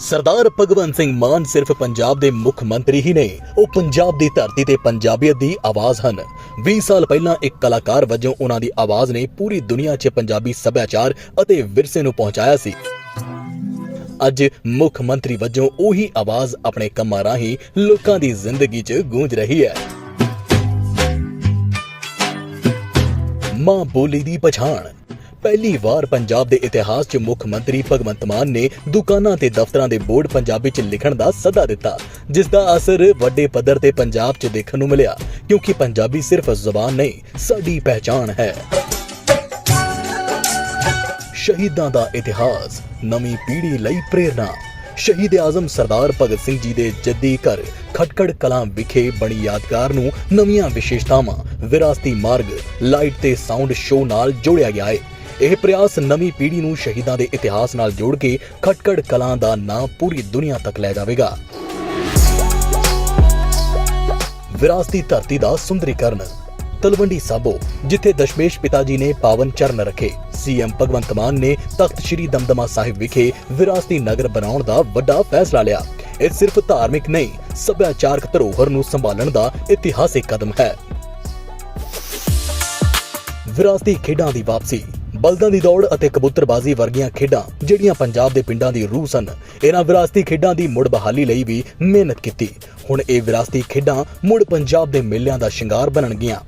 ਸਰਦਾਰ ਭਗਵੰਤ ਸਿੰਘ ਮਾਨ ਸਿਰਫ ਪੰਜਾਬ ਦੇ ਮੁੱਖ ਮੰਤਰੀ ਹੀ ਨਹੀਂ ਉਹ ਪੰਜਾਬ ਦੀ ਧਰਤੀ ਤੇ ਪੰਜਾਬੀਅਤ ਦੀ ਆਵਾਜ਼ ਹਨ। 20 ਸਾਲ ਪਹਿਲਾਂ ਇੱਕ ਕਲਾਕਾਰ ਵਜੋਂ ਉਹਨਾਂ ਦੀ ਆਵਾਜ਼ ਨੇ ਪੂਰੀ ਦੁਨੀਆ 'ਚ ਪੰਜਾਬੀ ਸੱਭਿਆਚਾਰ ਅਤੇ ਵਿਰਸੇ ਨੂੰ ਪਹੁੰਚਾਇਆ ਸੀ। ਅੱਜ ਮੁੱਖ ਮੰਤਰੀ ਵਜੋਂ ਉਹੀ ਆਵਾਜ਼ ਆਪਣੇ ਕੰਮਾਂ ਰਾਹੀਂ ਲੋਕਾਂ ਦੀ ਜ਼ਿੰਦਗੀ 'ਚ ਗੂੰਜ ਰਹੀ ਹੈ। ਮਾਂ ਬੋਲੀ ਦੀ ਪਛਾਣ। ਪਹਿਲੀ ਵਾਰ ਪੰਜਾਬ ਦੇ ਇਤਿਹਾਸ 'ਚ ਮੁੱਖ ਮੰਤਰੀ ਭਗਵੰਤ ਮਾਨ ਨੇ ਦੁਕਾਨਾਂ ਤੇ ਦਫ਼ਤਰਾਂ ਦੇ ਬੋਰਡ ਪੰਜਾਬੀ 'ਚ ਲਿਖਣ ਦਾ ਸੱਦਾ ਦਿੱਤਾ, ਜਿਸ ਦਾ ਅਸਰ ਵੱਡੇ ਪੱਧਰ ਤੇ ਪੰਜਾਬ 'ਚ ਦੇਖਣ ਨੂੰ ਮਿਲਿਆ, ਕਿਉਂਕਿ ਪੰਜਾਬੀ ਸਿਰਫ ਜ਼ੁਬਾਨ ਨਹੀਂ, ਸਾਡੀ ਪਹਿਚਾਣ ਹੈ। ਸ਼ਹੀਦਾਂ ਦਾ ਇਤਿਹਾਸ, ਨਵੀਂ ਪੀੜ੍ਹੀ ਲਈ ਪ੍ਰੇਰਣਾ। ਸ਼ਹੀਦ ਆਜ਼ਮ ਸਰਦਾਰ ਭਗਤ ਸਿੰਘ ਜੀ ਦੇ ਜੱਦੀ ਘਰ ਖਟਕੜ ਕਲਾਂ ਵਿਖੇ ਬਣੀ ਯਾਦਗਾਰ ਨੂੰ ਨਵੀਆਂ ਵਿਸ਼ੇਸ਼ਤਾਵਾਂ, ਵਿਰਾਸਤੀ ਮਾਰਗ, ਲਾਈਟ ਤੇ ਸਾਊਂਡ ਸ਼ੋਅ ਨਾਲ ਜੋੜਿਆ ਗਿਆ ਹੈ ਇਹ ਪ੍ਰਯਾਸ ਨਵੀਂ ਪੀੜ੍ਹੀ ਨੂੰ ਸ਼ਹੀਦਾਂ ਦੇ ਇਤਿਹਾਸ ਨਾਲ ਜੋੜ ਕੇ ਖਟਕੜ ਕਲਾਂ ਦਾ ਨਾਂ ਪੂਰੀ ਦੁਨੀਆ ਤੱਕ ਲੈ ਜਾਵੇਗਾ। ਵਿਰਾਸਤੀ ਧਰਤੀ ਦਾ ਸੁੰਦਰੀਕਰਨ, ਤਲਵੰਡੀ ਸਾਬੋ, ਜਿੱਥੇ ਦਸ਼ਮੇਸ਼ ਪਿਤਾ ਜੀ ਨੇ ਪਾਵਨ ਚਰਨ ਰੱਖੇ। ਸੀਐਮ ਭਗਵੰਤ ਮਾਨ ਨੇ ਤਖਤ ਸ੍ਰੀ ਦਮਦਮਾ ਸਾਹਿਬ ਵਿਖੇ ਵਿਰਾਸਤੀ ਨਗਰ ਬਣਾਉਣ ਦਾ ਵੱਡਾ ਫੈਸਲਾ ਲਿਆ। ਇਹ ਸਿਰਫ ਧਾਰਮਿਕ ਨਹੀਂ, ਸੱਭਿਆਚਾਰਕ ਧਰੋਹਰ ਨੂੰ ਸੰਭਾਲਣ ਦਾ ਇਤਿਹਾਸਿਕ ਕਦਮ ਹੈ। ਵਿਰਾਸਤੀ ਖੇਡਾਂ ਦੀ ਵਾਪਸੀ। ਬਲਦਾਂ ਦੀ ਦੌੜ ਅਤੇ ਕਬੂਤਰਬਾਜ਼ੀ ਵਰਗੀਆਂ ਖੇਡਾਂ, ਜਿਹੜੀਆਂ ਪੰਜਾਬ ਦੇ ਪਿੰਡਾਂ ਦੀ ਰੂਹ ਸਨ, ਇਹਨਾਂ ਵਿਰਾਸਤੀ ਖੇਡਾਂ ਦੀ ਮੁੜ ਬਹਾਲੀ ਲਈ ਵੀ ਮਿਹਨਤ ਕੀਤੀ। ਹੁਣ ਇਹ ਵਿਰਾਸਤੀ ਖੇਡਾਂ ਮੁੜ ਪੰਜਾਬ ਦੇ ਮੇਲਿਆਂ ਦਾ ਸ਼ਿੰਗਾਰ ਬਣਨਗੀਆਂ।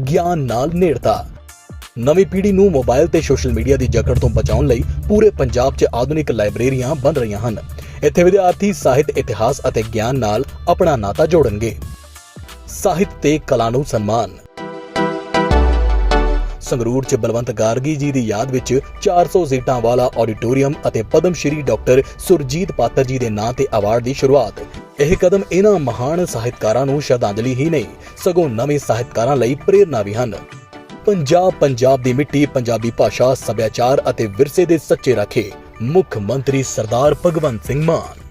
ਗਿਆਨ ਨਾਲ ਨੇੜਤਾ। ਨਵੀਂ ਪੀੜ੍ਹੀ ਨੂੰ ਮੋਬਾਈਲ ਤੇ ਸੋਸ਼ਲ ਮੀਡੀਆ ਦੀ ਜਕੜ ਤੋਂ ਬਚਾਉਣ ਲਈ ਪੂਰੇ ਪੰਜਾਬ 'ਚ ਆਧੁਨਿਕ ਲਾਇਬ੍ਰੇਰੀਆਂ ਬਣ ਰਹੀਆਂ ਹਨ। ਇੱਥੇ ਵਿਦਿਆਰਥੀ ਸਾਹਿਤ, ਇਤਿਹਾਸ ਅਤੇ ਗਿਆਨ ਨਾਲ ਆਪਣਾ ਨਾਤਾ ਜੋੜਨਗੇ। ਸਾਹਿਤ ਤੇ ਕਲਾ ਨੂੰ ਸਨਮਾਨ। ਸੰਗਰੂਰ ਚ ਬਲਵੰਤ ਗਾਰਗੀ ਜੀ ਦੀ ਯਾਦ ਵਿੱਚ 400 ਸੀਟਾਂ ਵਾਲਾ ਆਡੀਟੋਰੀਅਮ ਅਤੇ ਪਦਮ ਸ਼੍ਰੀ ਡਾਕਟਰ ਸੁਰਜੀਤ ਪਾਤਰ ਜੀ ਦੇ ਨਾਂ ਤੇ ਅਵਾਰਡ ਦੀ ਸ਼ੁਰੂਆਤ। ਇਹ ਕਦਮ ਇਹਨਾਂ ਮਹਾਨ ਸਾਹਿਤਕਾਰਾਂ ਨੂੰ ਸ਼ਰਧਾਂਜਲੀ ਹੀ ਨਹੀਂ, ਸਗੋਂ ਨਵੇਂ ਸਾਹਿਤਕਾਰਾਂ ਲਈ ਪ੍ਰੇਰਨਾ ਵੀ ਹਨ। ਪੰਜਾਬ ਪੰਜਾਬ ਦੀ ਮਿੱਟੀ, ਪੰਜਾਬੀ ਭਾਸ਼ਾ, ਸੱਭਿਆਚਾਰ ਅਤੇ ਵਿਰਸੇ ਦੇ ਸੱਚੇ ਰਾਖੇ। ਮੁੱਖ ਮੰਤਰੀ ਸਰਦਾਰ ਭਗਵੰਤ ਸਿੰਘ ਮਾਨ।